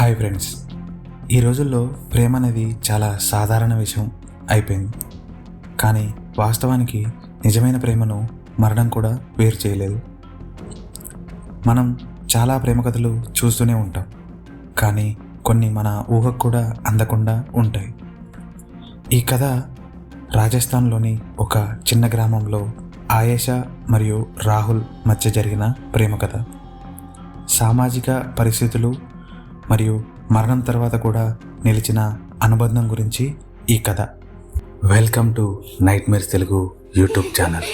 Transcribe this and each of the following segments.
Hi friends. ఈ రోజుల్లో ప్రేమ అనేది చాలా సాధారణ విషయం అయిపోయింది. కానీ వాస్తవానికి నిజమైన ప్రేమను మరణం కూడా వేరు చేయలేదు. మనం చాలా ప్రేమ కథలు చూస్తూనే ఉంటాం. కానీ కొన్ని మన ఊహకు కూడా అందకుండా ఉంటాయి. ఈ కథ రాజస్థాన్లోని ఒక చిన్న గ్రామంలో ఆయేషా మరియు రాహుల్ మధ్య జరిగిన ప్రేమ కథ. సామాజిక పరిస్థితులు మరియు మరణం తర్వాత కూడా నిలిచిన అనుబంధం గురించి ఈ కథ. Welcome to nightmares Telugu YouTube channel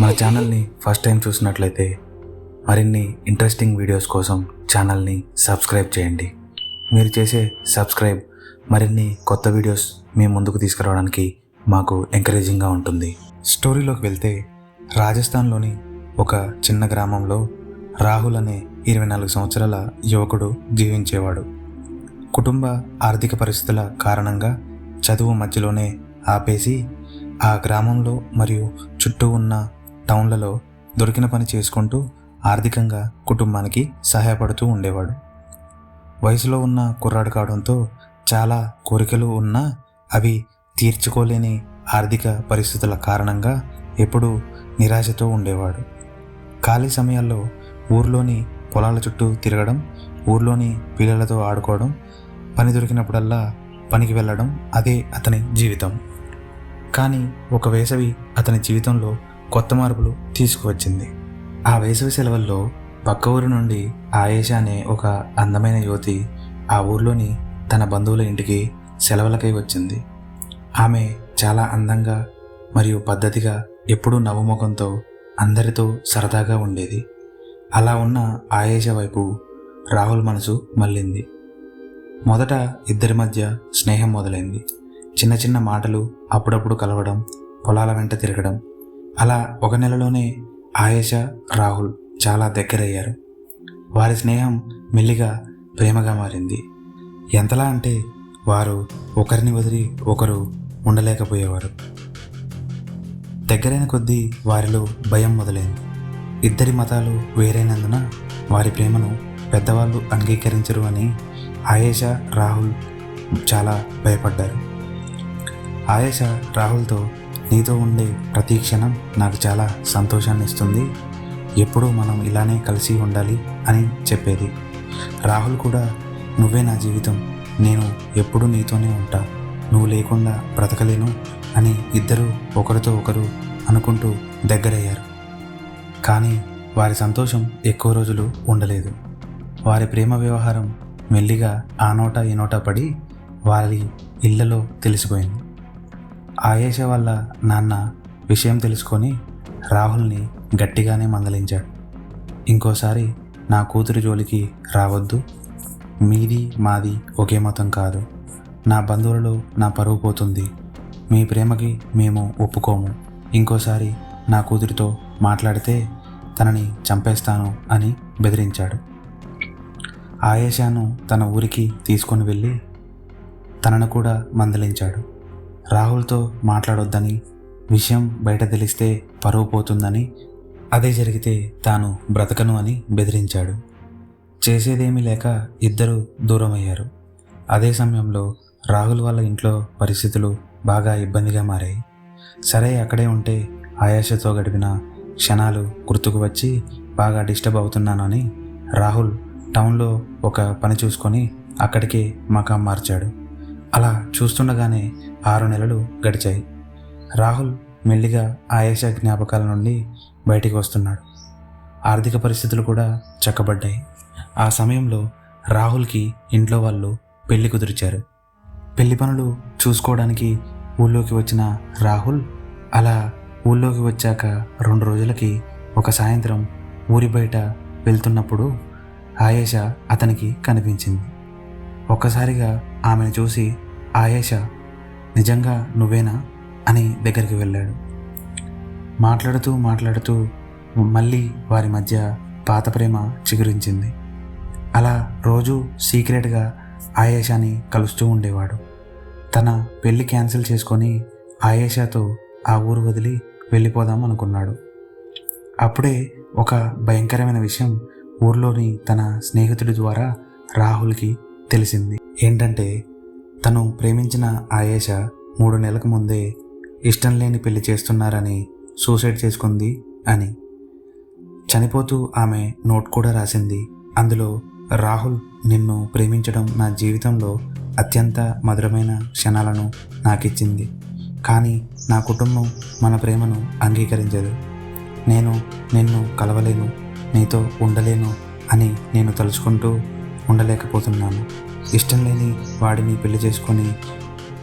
మన ఛానల్ని ఫస్ట్ టైం చూసినట్లయితే మరిన్ని ఇంట్రెస్టింగ్ వీడియోస్ కోసం ఛానల్ని సబ్స్క్రైబ్ చేయండి. మీరు చేసే సబ్స్క్రైబ్ మరిన్ని కొత్త వీడియోస్ మీ ముందుకు తీసుకురావడానికి మాకు ఎంకరేజింగ్గా ఉంటుంది. స్టోరీలోకి వెళ్తే రాజస్థాన్లోని ఒక చిన్న గ్రామంలో రాహుల్ అనే ఇరవై నాలుగు సంవత్సరాల యువకుడు జీవించేవాడు. కుటుంబ ఆర్థిక పరిస్థితుల కారణంగా చదువు మధ్యలోనే ఆపేసి ఆ గ్రామంలో మరియు చుట్టూ ఉన్న టౌన్లలో దొరికిన పని చేసుకుంటూ ఆర్థికంగా కుటుంబానికి సహాయపడుతూ ఉండేవాడు. వయసులో ఉన్న కుర్రాడు కావడంతో చాలా కోరికలు ఉన్నా అవి తీర్చుకోలేని ఆర్థిక పరిస్థితుల కారణంగా ఎప్పుడూ నిరాశతో ఉండేవాడు. ఖాళీ సమయాల్లో ఊర్లోని పొలాల చుట్టూ తిరగడం ఊర్లోని పిల్లలతో ఆడుకోవడం పని దొరికినప్పుడల్లా పనికి వెళ్ళడం అదే అతని జీవితం. కానీ ఒక వేసవి అతని జీవితంలో కొత్త మార్పులు తీసుకువచ్చింది. ఆ వేసవి సెలవుల్లో పక్క ఊరు నుండి ఆయేష అనే ఒక అందమైన యువతి ఆ ఊర్లోని తన బంధువుల ఇంటికి సెలవులకై వచ్చింది. ఆమె చాలా అందంగా మరియు పద్ధతిగా ఎప్పుడూ నవ్వుముఖంతో అందరితో సరదాగా ఉండేది. అలా ఉన్న ఆయేష వైపు రాహుల్ మనసు మళ్ళింది. మొదట ఇద్దరి మధ్య స్నేహం మొదలైంది. చిన్న చిన్న మాటలు అప్పుడప్పుడు కలవడం పొలాల వెంట తిరగడం. అలా ఒక నెలలోనే ఆయేష రాహుల్ చాలా దగ్గరయ్యారు. వారి స్నేహం మెల్లిగా ప్రేమగా మారింది. ఎంతలా అంటే వారు ఒకరిని వదిలి ఒకరు ఉండలేకపోయేవారు. దగ్గరైన కొద్దీ వారిలో భయం మొదలైంది. ఇద్దరి మతాలు వేరైనందున వారి ప్రేమను పెద్దవాళ్ళు అంగీకరించరు అని ఆయేష రాహుల్ చాలా భయపడ్డారు. ఆయేష రాహుల్తో నీతో ఉండే ప్రతి క్షణం నాకు చాలా సంతోషాన్ని ఇస్తుంది. ఎప్పుడూ మనం ఇలానే కలిసి ఉండాలి అని చెప్పేది. రాహుల్ కూడా నువ్వే నా జీవితం. నేను ఎప్పుడూ నీతోనే ఉంటా. నువ్వు లేకుండా బ్రతకలేను అని ఇద్దరు ఒకరితో ఒకరు అనుకుంటూ దగ్గరయ్యారు. కానీ వారి సంతోషం ఎక్కువ రోజులు ఉండలేదు. వారి ప్రేమ వ్యవహారం మెల్లిగా ఆ నోట ఈ నోట పడి వారి ఇళ్ళలో తెలిసిపోయింది. ఆయేష వల్ల నాన్న విషయం తెలుసుకొని రాహుల్ని గట్టిగానే మందలించాడు. ఇంకోసారి నా కూతురి జోలికి రావద్దు. మీది మాది ఒకే మతం కాదు. నా బంధువులలో నా పరువు పోతుంది. మీ ప్రేమకి మేము ఒప్పుకోము. ఇంకోసారి నా కూతురితో మాట్లాడితే తనని చంపేస్తాను అని బెదిరించాడు. ఆయేషాను తన ఊరికి తీసుకొని వెళ్ళి తనను కూడా మందలించాడు. రాహుల్తో మాట్లాడొద్దని విషయం బయట తెలిస్తే పరువు పోతుందని అదే జరిగితే తాను బ్రతకను అని బెదిరించాడు. చేసేదేమీ లేక ఇద్దరు దూరమయ్యారు. అదే సమయంలో రాహుల్ వాళ్ళ ఇంట్లో పరిస్థితులు బాగా ఇబ్బందిగా మారాయి. సరే అక్కడే ఉంటే ఆయాషతో గడిపిన క్షణాలు గుర్తుకు వచ్చి బాగా డిస్టర్బ్ అవుతున్నానని రాహుల్ టౌన్లో ఒక పని చూసుకొని అక్కడికే మకాం మార్చాడు. అలా చూస్తుండగానే ఆరు నెలలు గడిచాయి. రాహుల్ మెల్లిగా ఆయాస జ్ఞాపకాల నుండి బయటికి వస్తున్నాడు. ఆర్థిక పరిస్థితులు కూడా చక్కబడ్డాయి. ఆ సమయంలో రాహుల్కి ఇంట్లో వాళ్ళు పెళ్ళి కుదిరిచారు. పెళ్ళి పనులు చూసుకోవడానికి ఊళ్ళోకి వచ్చిన రాహుల్ అలా ఊళ్ళోకి వచ్చాక రెండు రోజులకి ఒక సాయంత్రం ఊరి బయట వెళ్తున్నప్పుడు ఆయేష అతనికి కనిపించింది. ఒక్కసారిగా ఆమెను చూసి ఆయేష నిజంగా నువ్వేనా? అని దగ్గరికి వెళ్ళాడు. మాట్లాడుతూ మాట్లాడుతూ మళ్ళీ వారి మధ్య పాత ప్రేమ చిగురించింది. అలా రోజు సీక్రెట్గా ఆయేషాని కలుస్తూ ఉండేవాడు. తన పెళ్ళి క్యాన్సిల్ చేసుకొని ఆయేషాతో ఆ ఊరు వదిలి వెళ్ళిపోదాం అనుకున్నాడు. అప్పుడే ఒక భయంకరమైన విషయం ఊర్లోని తన స్నేహితుడి ద్వారా రాహుల్కి తెలిసింది. ఏంటంటే తను ప్రేమించిన ఆయేష మూడు నెలలకు ముందే ఇష్టం లేని పెళ్ళి చేస్తున్నారని సూసైడ్ చేసుకుంది అని. చనిపోతూ ఆమె నోట్ కూడా రాసింది. అందులో రాహుల్ నిన్ను ప్రేమించడం నా జీవితంలో అత్యంత మధురమైన క్షణాలను నాకిచ్చింది. కానీ నా కుటుంబం మన ప్రేమను అంగీకరించదు. నేను నిన్ను కలవలేను నీతో ఉండలేను అని నేను తలుచుకుంటూ ఉండలేకపోతున్నాను. ఇష్టం లేని వాడిని పెళ్ళి చేసుకొని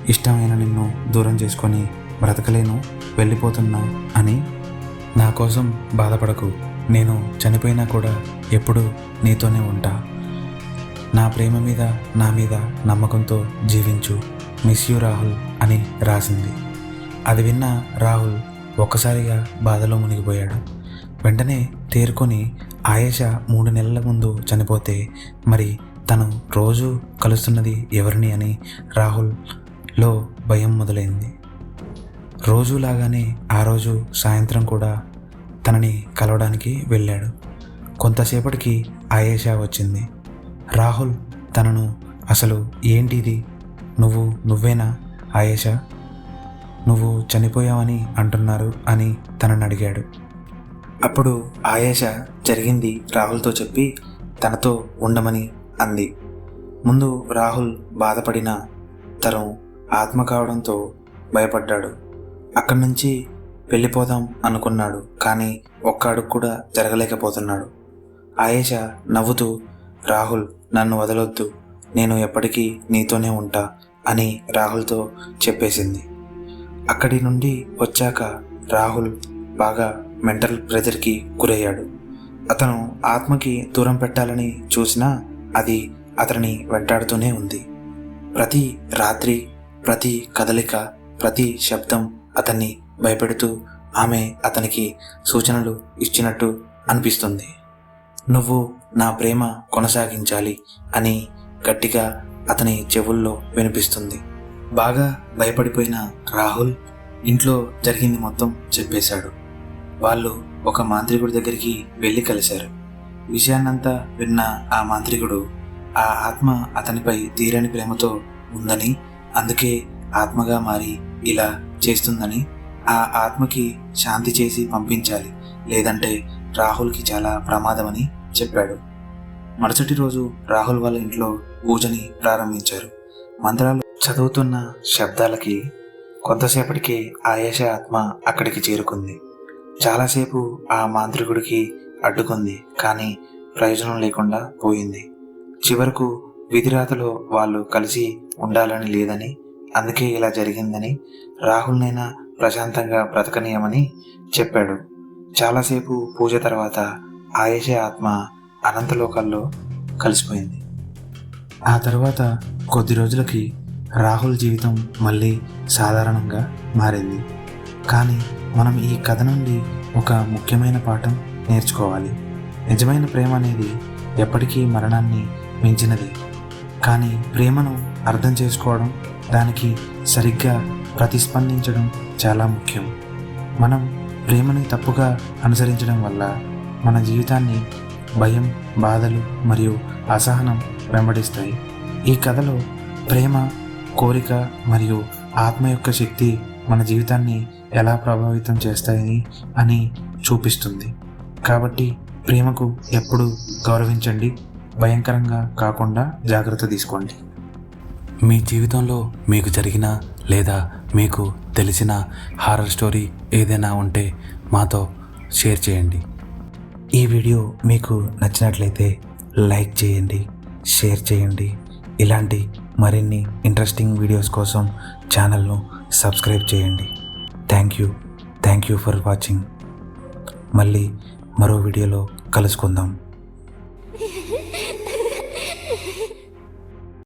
ఇష్టమైన నిన్ను దూరం చేసుకొని బ్రతకలేను వెళ్ళిపోతున్నా అని. నా కోసం బాధపడకు. నేను చనిపోయినా కూడా ఎప్పుడూ నీతోనే ఉంటా. నా ప్రేమ మీద నా మీద నమ్మకంతో జీవించు. మిస్ యూ రాహుల్ అని రాసింది. అది విన్న రాహుల్ ఒక్కసారిగా బాధలో మునిగిపోయాడు. వెంటనే తేరుకొని ఆయేష మూడు నెలల ముందు చనిపోతే మరి తను రోజు కలుస్తున్నది ఎవరిని అని రాహుల్లో భయం మొదలైంది. రోజులాగానే ఆ రోజు సాయంత్రం కూడా తనని కలవడానికి వెళ్ళాడు. కొంతసేపటికి ఆయేషా వచ్చింది. రాహుల్ తనను అసలు ఏంటిది? నువ్వు నువ్వేనా ఆయేషా? నువ్వు చనిపోయావని అంటున్నారు అని తనని అడిగాడు. అప్పుడు ఆయేష జరిగింది రాహుల్తో చెప్పి తనతో ఉండమని అంది. ముందు రాహుల్ బాధపడిన తను ఆత్మ కావడంతో భయపడ్డాడు. అక్కడి నుంచి వెళ్ళిపోదాం అనుకున్నాడు కానీ ఒక్క అడుగు కూడా జరగలేకపోతున్నాడు. ఆయేష నవ్వుతూ రాహుల్ నన్ను వదలొద్దు. నేను ఎప్పటికీ నీతోనే ఉంటా అని రాహుల్తో చెప్పేసింది. అక్కడి నుండి వచ్చాక రాహుల్ బాగా మెంటల్ ప్రెజర్కి గురయ్యాడు. అతను ఆత్మకి దూరం పెట్టాలని చూసినా అది అతనిని వెంటాడుతూనే ఉంది. ప్రతి రాత్రి ప్రతి కదలిక ప్రతి శబ్దం అతన్ని భయపెడుతూ ఆమె అతనికి సూచనలు ఇచ్చినట్టు అనిపిస్తుంది. నువ్వు నా ప్రేమ కొనసాగించాలి అని గట్టిగా అతని చెవుల్లో వినిపిస్తుంది. బాగా భయపడిపోయిన రాహుల్ ఇంట్లో జరిగింది మొత్తం చెప్పేశాడు. వాళ్ళు ఒక మాంత్రికుడి దగ్గరికి వెళ్ళి కలిశారు. విషయాన్నంతా విన్న ఆ మాంత్రికుడు ఆ ఆత్మ అతనిపై తీరని ప్రేమతో ఉందని అందుకే ఆత్మగా మారి ఇలా చేస్తుందని ఆ ఆత్మకి శాంతి చేసి పంపించాలి. లేదంటే రాహుల్కి చాలా ప్రమాదమని చెప్పాడు. మరుసటి రోజు రాహుల్ వాళ్ళ ఇంట్లో పూజని ప్రారంభించారు. మంత్రాలు చదువుతున్న శబ్దాలకి కొంతసేపటికి ఆయేష ఆత్మ అక్కడికి చేరుకుంది. చాలాసేపు ఆ మాంత్రికుడికి అడ్డుకుంది కానీ ప్రయోజనం లేకుండా పోయింది. చివరకు విధిరాతలో వాళ్ళు కలిసి ఉండాలని లేదని అందుకే ఇలా జరిగిందని రాహుల్నైనా ప్రశాంతంగా బ్రతకనీయమని చెప్పాడు. చాలాసేపు పూజ తర్వాత ఆయేష ఆత్మ అనంతలోకాల్లో కలిసిపోయింది. ఆ తర్వాత కొద్ది రోజులకి రాహుల్ జీవితం మళ్ళీ సాధారణంగా మారింది. కానీ మనం ఈ కథ నుండి ఒక ముఖ్యమైన పాఠం నేర్చుకోవాలి. నిజమైన ప్రేమ అనేది ఎప్పటికీ మరణాన్ని మించినది. కానీ ప్రేమను అర్థం చేసుకోవడం దానికి సరిగ్గా ప్రతిస్పందించడం చాలా ముఖ్యం. మనం ప్రేమని తప్పుగా అనుసరించడం వల్ల మన జీవితాన్ని భయం బాధలు మరియు అసహనం వెంబడిస్తాయి. ఈ కథలో ప్రేమ కోరిక మరియు ఆత్మ యొక్క శక్తి మన జీవితాన్ని ఎలా ప్రభావితం చేస్తాయని అని చూపిస్తుంది. కాబట్టి ప్రేమకు ఎప్పుడు గౌరవించండి. భయంకరంగా కాకుండా జాగ్రత్త తీసుకోండి. మీ జీవితంలో మీకు జరిగిన లేదా మీకు తెలిసిన హారర్ స్టోరీ ఏదైనా ఉంటే మాతో షేర్ చేయండి. ఈ వీడియో మీకు నచ్చినట్లయితే లైక్ చేయండి షేర్ చేయండి. ఇలాంటి మరిన్ని ఇంట్రెస్టింగ్ వీడియోస్ కోసం ఛానల్ను సబ్స్క్రైబ్ చేయండి. Thank you thank you for watching మళ్ళీ మరో వీడియోలో కలుసుకుందాం.